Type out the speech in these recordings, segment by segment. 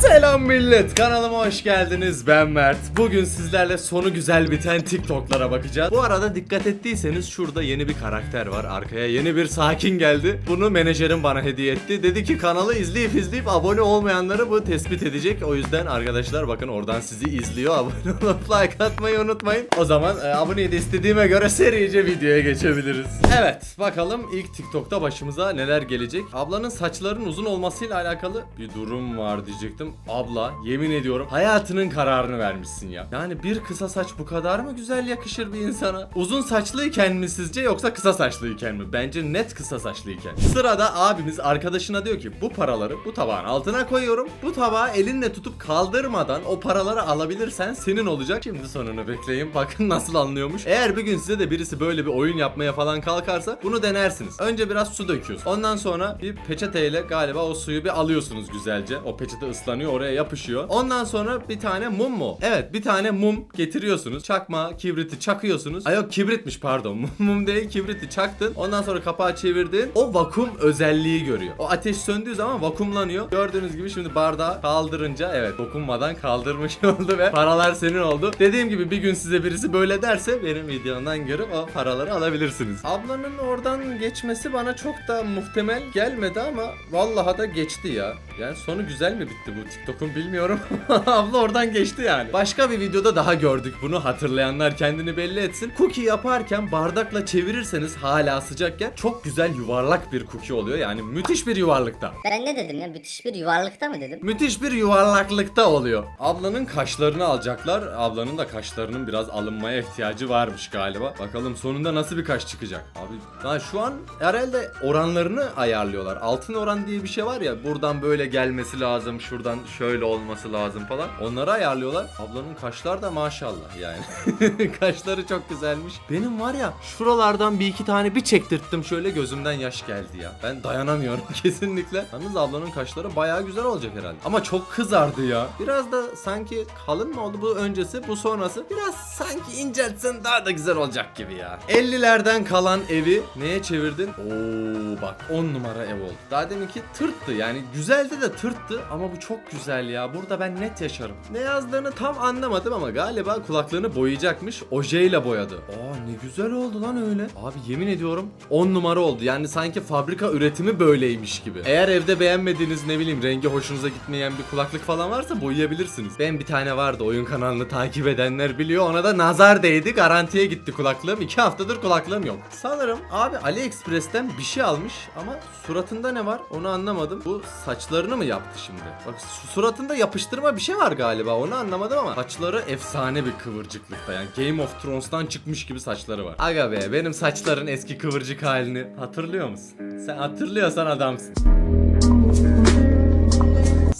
Selam millet kanalıma hoş geldiniz. Ben Mert. Bugün sizlerle sonu güzel biten TikTok'lara bakacağız. Bu arada dikkat ettiyseniz şurada yeni bir karakter var. Arkaya yeni bir sakin geldi. Bunu menajerim bana hediye etti. Dedi ki kanalı izleyip izleyip abone olmayanları bu tespit edecek. O yüzden arkadaşlar bakın oradan sizi izliyor. Abone olup like atmayı unutmayın. O zaman e, aboneyi de istediğime göre serice videoya geçebiliriz. Evet bakalım ilk TikTok'ta başımıza neler gelecek. Ablanın saçların uzun olmasıyla alakalı bir durum var diyecektim Abla yemin ediyorum hayatının kararını vermişsin ya. Yani bir kısa saç bu kadar mı güzel yakışır bir insana? Uzun saçlıyken mi sizce yoksa kısa saçlıyken mi? Bence net kısa saçlıyken. Sırada abimiz arkadaşına diyor ki bu paraları bu tabağın altına koyuyorum. Bu tabağı elinle tutup kaldırmadan o paraları alabilirsen senin olacak. Şimdi sonunu bekleyin bakın nasıl anlıyormuş. Eğer bir gün size de birisi böyle bir oyun yapmaya falan kalkarsa bunu denersiniz. Önce biraz su döküyorsunuz Ondan sonra bir peçeteyle galiba o suyu bir alıyorsunuz güzelce. O peçete ıslanıyor oraya yapışıyor. Ondan sonra bir tane mum mu? Evet bir tane mum getiriyorsunuz. Çakma kibriti çakıyorsunuz. Ay yok kibritmiş pardon. Mum değil kibriti çaktın. Ondan sonra kapağı çevirdin. O vakum özelliği görüyor. O ateş söndüğü zaman vakumlanıyor. Gördüğünüz gibi şimdi bardağı kaldırınca evet dokunmadan kaldırmış oldu ve paralar senin oldu. Dediğim gibi bir gün size birisi böyle derse benim videomdan görüp o paraları alabilirsiniz. Ablanın oradan geçmesi bana çok da muhtemel gelmedi ama vallahi da geçti ya Yani sonu güzel mi bitti bu TikTok'un bilmiyorum Abla oradan geçti yani Başka bir videoda daha gördük bunu hatırlayanlar kendini belli etsin Cookie yaparken bardakla çevirirseniz hala sıcakken çok güzel yuvarlak bir cookie oluyor yani müthiş bir yuvarlıkta Ben ne dedim ya? Müthiş bir yuvarlıkta mı dedim? Müthiş bir yuvarlaklıkta oluyor. Ablanın kaşlarını alacaklar. Ablanın da kaşlarının biraz alınmaya ihtiyacı varmış galiba. Bakalım sonunda nasıl bir kaş çıkacak. Abi daha şu an herhalde oranlarını ayarlıyorlar. Altın oran diye bir şey var ya. Buradan böyle gelmesi lazım. Şuradan şöyle olması lazım falan. Onları ayarlıyorlar. Ablanın kaşlar da maşallah yani. Kaşları çok güzelmiş. Benim var ya şuralardan bir iki tane bir çektirttim şöyle gözümden yaş geldi ya. Ben dayanamıyorum kesinlikle. Yalnız ablanın kaşları bayağı güzel olacak herhalde. Ama çok kızardı ya. Biraz da sanki kalın mı oldu bu öncesi bu sonrası. Biraz sanki inceltsen daha da güzel olacak gibi ya. 50'lerden kalan evi neye çevirdin? Oo bak 10 numara ev oldu. Daha deminki tırttı yani güzeldi de tırttı ama bu çok güzel ya. Burada ben net yaşarım. Ne yazdığını tam anlamadım ama galiba kulaklarını boyayacakmış. Ojeyle boyadı. Aa ne güzel oldu lan öyle. Abi yemin ediyorum 10 numara oldu. Yani sanki fabrika üretimi böyleymiş gibi. Eğer evde beğenmediğiniz ne bileyim rengi hoşunuza gitmeyen bir kulaklık falan varsa boyayabilirsiniz. Ben bir tane vardı oyun kanalını takip edenler biliyor. Ona da nazar değdi. Garantiye gitti kulaklığım. 2 haftadır kulaklığım yok. Sanırım abi AliExpress'ten bir şey almış ama suratında ne var onu anlamadım. Bu saçlarını mı yaptı şimdi? Bak su- suratında yapıştırma bir şey var galiba onu anlamadım ama saçları efsane bir kıvırcıklıkta. Yani Game of Thrones'tan çıkmış gibi saçları var. Aga be benim saçların eski kıvırcık halini hatırlıyor musun? Sen hatırlıyorsan adamsın.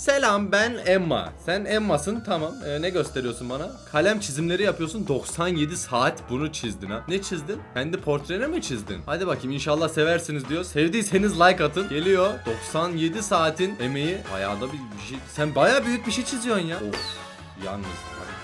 Selam ben Emma. Sen Emma'sın tamam. Ee, ne gösteriyorsun bana? Kalem çizimleri yapıyorsun. 97 saat bunu çizdin ha. Ne çizdin? Kendi portreni mi çizdin? Hadi bakayım inşallah seversiniz diyor. Sevdiyseniz like atın. Geliyor. 97 saatin emeği. Bayağı da bir, bir şey. Sen bayağı büyük bir şey çiziyorsun ya. Of. Yalnız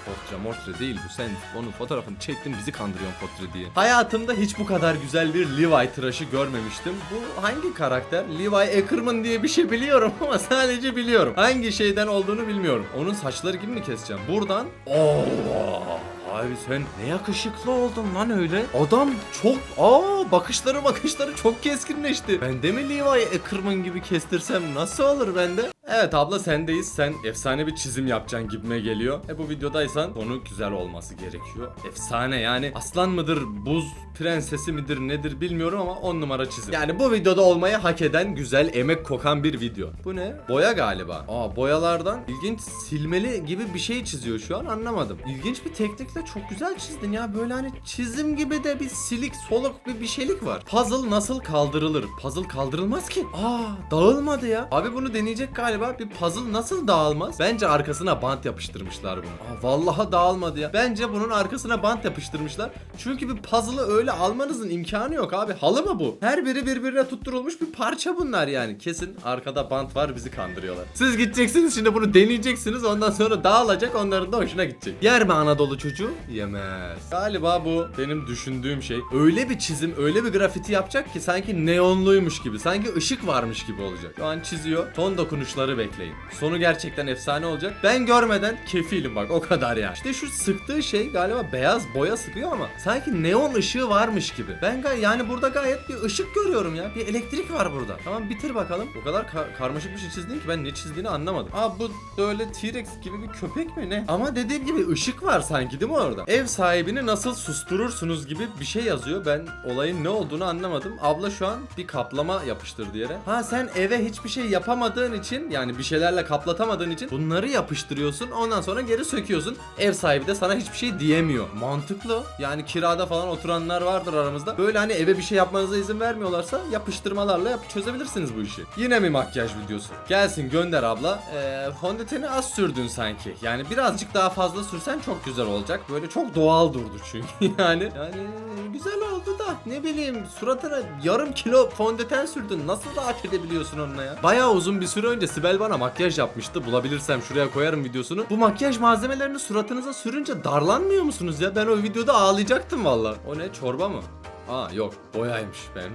portre mortre değil bu sen onun fotoğrafını çektin bizi kandırıyorsun portre diye. Hayatımda hiç bu kadar güzel bir Levi tıraşı görmemiştim. Bu hangi karakter? Levi Ackerman diye bir şey biliyorum ama sadece biliyorum. Hangi şeyden olduğunu bilmiyorum. Onun saçları gibi mi keseceğim? Buradan Allah Abi sen ne yakışıklı oldun lan öyle. Adam çok aa bakışları bakışları çok keskinleşti. Ben de mi Levi Ackerman gibi kestirsem nasıl olur bende? Evet abla sendeyiz. Sen efsane bir çizim yapacaksın gibime geliyor. E bu videodaysan sonu güzel olması gerekiyor. Efsane yani aslan mıdır, buz prensesi midir nedir bilmiyorum ama 10 numara çizim. Yani bu videoda olmayı hak eden güzel emek kokan bir video. Bu ne? Boya galiba. Aa boyalardan ilginç silmeli gibi bir şey çiziyor şu an anlamadım. İlginç bir teknikle çok güzel çizdin ya. Böyle hani çizim gibi de bir silik soluk bir bir şeylik var. Puzzle nasıl kaldırılır? Puzzle kaldırılmaz ki. Aa dağılmadı ya. Abi bunu deneyecek galiba. Bir puzzle nasıl dağılmaz? Bence arkasına bant yapıştırmışlar bunu. Aa vallahi dağılmadı ya. Bence bunun arkasına bant yapıştırmışlar. Çünkü bir puzzle'ı öyle almanızın imkanı yok abi. Halı mı bu? Her biri birbirine tutturulmuş bir parça bunlar yani. Kesin arkada bant var bizi kandırıyorlar. Siz gideceksiniz şimdi bunu deneyeceksiniz. Ondan sonra dağılacak onların da hoşuna gidecek. Yer mi Anadolu çocuğu? Yemez. Galiba bu benim düşündüğüm şey. Öyle bir çizim, öyle bir grafiti yapacak ki sanki neonluymuş gibi. Sanki ışık varmış gibi olacak. Şu an çiziyor. Son dokunuşları boyaları bekleyin. Sonu gerçekten efsane olacak. Ben görmeden kefilim bak o kadar ya. İşte şu sıktığı şey galiba beyaz boya sıkıyor ama sanki neon ışığı varmış gibi. Ben yani burada gayet bir ışık görüyorum ya. Bir elektrik var burada. Tamam bitir bakalım. O kadar ka- karmaşık bir şey çizdin ki ben ne çizdiğini anlamadım. Aa bu böyle T-Rex gibi bir köpek mi ne? Ama dediğim gibi ışık var sanki değil mi orada? Ev sahibini nasıl susturursunuz gibi bir şey yazıyor. Ben olayın ne olduğunu anlamadım. Abla şu an bir kaplama yapıştırdı yere. Ha sen eve hiçbir şey yapamadığın için yani bir şeylerle kaplatamadığın için bunları yapıştırıyorsun. Ondan sonra geri söküyorsun. Ev sahibi de sana hiçbir şey diyemiyor. Mantıklı. Yani kirada falan oturanlar vardır aramızda. Böyle hani eve bir şey yapmanıza izin vermiyorlarsa yapıştırmalarla yap çözebilirsiniz bu işi. Yine mi makyaj videosu? Gelsin gönder abla. Ee, fondöteni az sürdün sanki. Yani birazcık daha fazla sürsen çok güzel olacak. Böyle çok doğal durdu çünkü yani. Yani güzel oldu da ne bileyim suratına yarım kilo fondöten sürdün. Nasıl rahat edebiliyorsun onunla ya? Bayağı uzun bir süre önce Sibel bana makyaj yapmıştı. Bulabilirsem şuraya koyarım videosunu. Bu makyaj malzemelerini suratınıza sürünce darlanmıyor musunuz ya? Ben o videoda ağlayacaktım valla. O ne çorba mı? Aa yok boyaymış ben.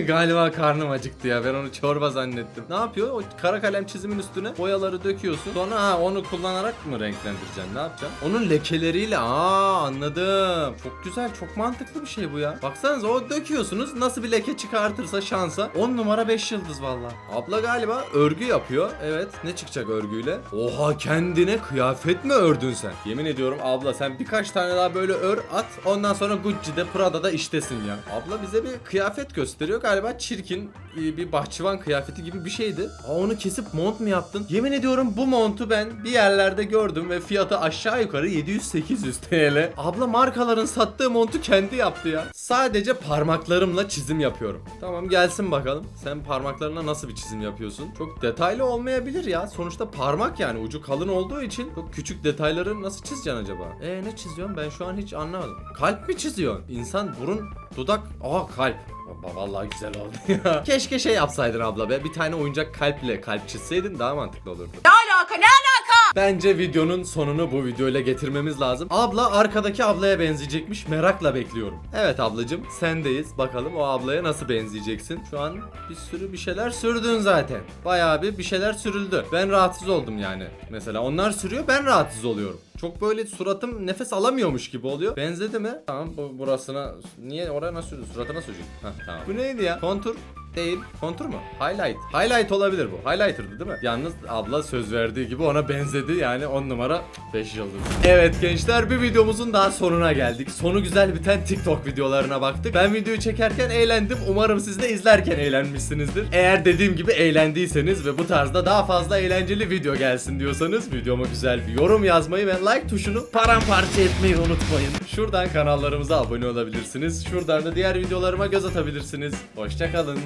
Galiba karnım acıktı ya ben onu çorba zannettim. Ne yapıyor? O kara kalem çizimin üstüne boyaları döküyorsun. Sonra ha onu kullanarak mı renklendireceksin? Ne yapacaksın? Onun lekeleriyle aa anladım. Çok güzel çok mantıklı bir şey bu ya. Baksanıza o döküyorsunuz nasıl bir leke çıkartırsa şansa 10 numara 5 yıldız valla. Abla galiba örgü yapıyor. Evet ne çıkacak örgüyle? Oha kendine kıyafet mi ördün sen? Yemin ediyorum abla sen birkaç tane daha böyle ör at ondan sonra Gucci'de Prada'da iştesin ya. Abla bize bir kıyafet gösteriyor galiba çirkin bir bahçıvan kıyafeti gibi bir şeydi. Aa, onu kesip mont mu yaptın? Yemin ediyorum bu montu ben bir yerlerde gördüm ve fiyatı aşağı yukarı 700-800 TL. Abla markaların sattığı montu kendi yaptı ya. Sadece parmaklarımla çizim yapıyorum. Tamam gelsin bakalım. Sen parmaklarına nasıl bir çizim yapıyorsun? Çok detaylı olmayabilir ya. Sonuçta parmak yani ucu kalın olduğu için çok küçük detayları nasıl çizeceksin acaba? E ne çiziyorsun? Ben şu an hiç anlamadım. Kalp mi çiziyorsun? İnsan burun, dudak, aa kalp. Baba vallahi güzel oldu ya. Keşke şey yapsaydın abla be. Bir tane oyuncak kalple kalp çizseydin daha mantıklı olurdu. Ne alaka ne alaka? Bence videonun sonunu bu videoyla getirmemiz lazım. Abla arkadaki ablaya benzeyecekmiş. Merakla bekliyorum. Evet ablacım sendeyiz. Bakalım o ablaya nasıl benzeyeceksin. Şu an bir sürü bir şeyler sürdün zaten. Bayağı bir bir şeyler sürüldü. Ben rahatsız oldum yani. Mesela onlar sürüyor ben rahatsız oluyorum. Çok böyle suratım nefes alamıyormuş gibi oluyor. Benzedi mi? Tamam bu burasına niye oraya nasıl sürdü? Suratına sürdü. Hah tamam. Bu neydi ya? Kontur değil. Kontur mu? Highlight. Highlight olabilir bu. Highlighter'dı değil mi? Yalnız abla söz verdiği gibi ona benzedi. Yani 10 numara 5 yıldız. Evet gençler bir videomuzun daha sonuna geldik. Sonu güzel biten TikTok videolarına baktık. Ben videoyu çekerken eğlendim. Umarım siz de izlerken eğlenmişsinizdir. Eğer dediğim gibi eğlendiyseniz ve bu tarzda daha fazla eğlenceli video gelsin diyorsanız videoma güzel bir yorum yazmayı ve like tuşunu paramparça etmeyi unutmayın. Şuradan kanallarımıza abone olabilirsiniz. Şuradan da diğer videolarıma göz atabilirsiniz. Hoşçakalın.